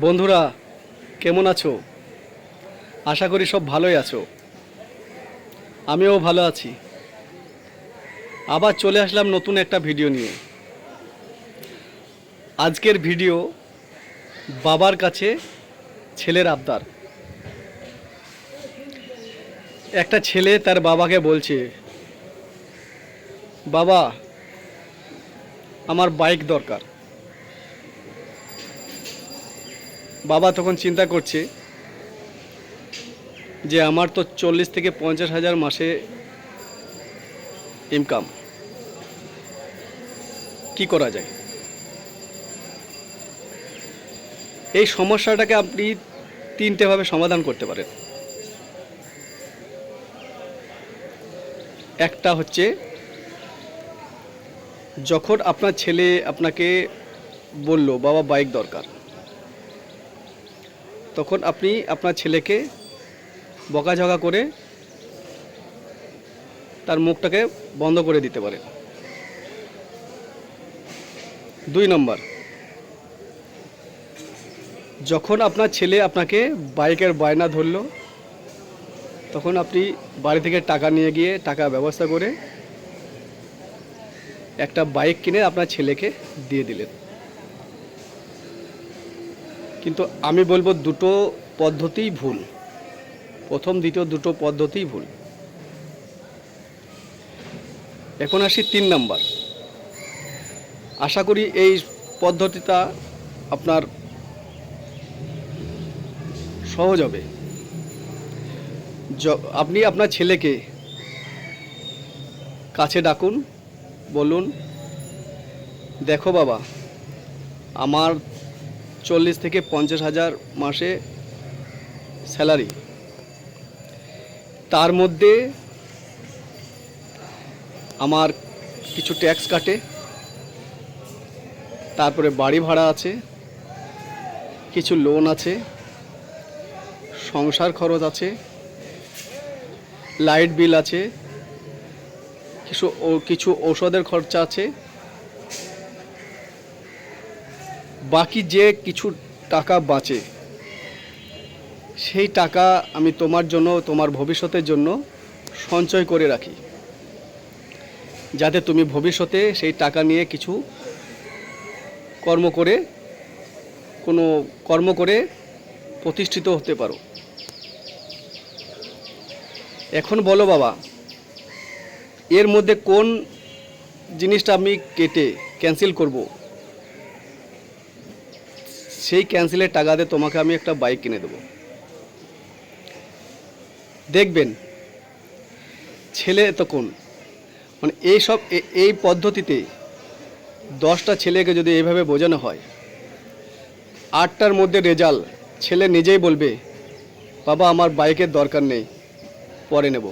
বন্ধুরা, কেমন আছো? আশা করি সব ভালোই আছো। আমিও ভালো আছি। আবার চলে আসলাম নতুন একটা ভিডিও নিয়ে। আজকের ভিডিও বাবার কাছে ছেলের আবদার। একটা ছেলে তার বাবাকে বলছে, বাবা, আমার বাইক দরকার। বাবা তখন চিন্তা করছে যে আমার তো চল্লিশ থেকে পঞ্চাশ হাজার মাসে ইনকাম কি করা যায়? এই সমস্যাটাকে আপনি তিনটেভাবে সমাধান করতে পারেন। একটা হচ্ছে, যখন আপনার ছেলে আপনাকে বলল, বাবা বাইক দরকার। তখন আপনি আপনার ছেলেকে বকাঝকা করে তার মুখটাকে বন্ধ করে দিতে পারেন। দুই নম্বর, যখন আপনার ছেলে আপনাকে বাইকের বায়না ধরলো, তখন আপনি বাড়ি থেকে টাকা নিয়ে গিয়ে টাকা ব্যবস্থা করে একটা বাইক কিনে আপনার ছেলেকে দিয়ে দিলেন। কিন্তু আমি বলব দুটো পদ্ধতিই ভুল। প্রথম, দ্বিতীয় দুটো পদ্ধতিই ভুল। এখন আসি তিন নাম্বার। আশা করি এই পদ্ধতিটা আপনার সহজ হবে। আপনি আপনার ছেলেকে কাছে ডাকুন, বলুন, দেখো বাবা, আমার চল্লিশ থেকে পঞ্চাশ হাজার মাসে স্যালারি। তার মধ্যে আমার কিছু ট্যাক্স কাটে, তারপরে বাড়ি ভাড়া আছে, কিছু লোন আছে, সংসার খরচ আছে, লাইট বিল আছে, কিছু কিছু ঔষধের খরচা আছে বাকি যে কিছু টাকা বাঁচে, সেই টাকা আমি তোমার জন্য, তোমার ভবিষ্যতের জন্য সঞ্চয় করে রাখি। যাতে তুমি ভবিষ্যতে সেই টাকা নিয়ে কিছু কর্ম করে, কোনো কর্ম করে প্রতিষ্ঠিত হতে পারো। এখন বলো বাবা, এর মধ্যে কোন জিনিসটা আমি কেটে ক্যান্সেল করব? সেই ক্যান্সেলের টাকা দিয়ে তোমাকে আমি একটা বাইক কিনে দেবো। দেখবেন, ছেলে তখন মানে এইসব এই পদ্ধতিতে দশটা ছেলেকে যদি এইভাবে বোঝানো হয়, আটটার মধ্যে রেজাল্ট, ছেলে নিজেই বলবে, বাবা, আমার বাইকের দরকার নেই, পরে নেব।